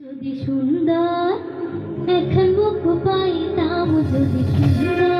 যদি সুন্দর এখন মুখ পাইতাম যদি সুন্দর।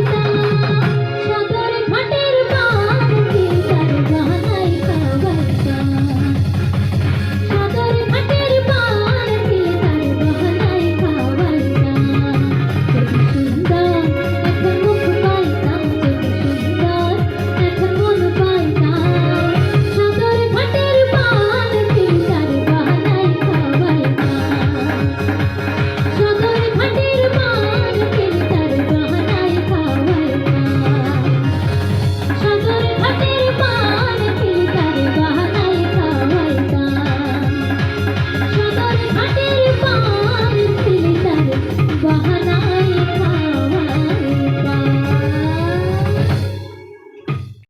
Música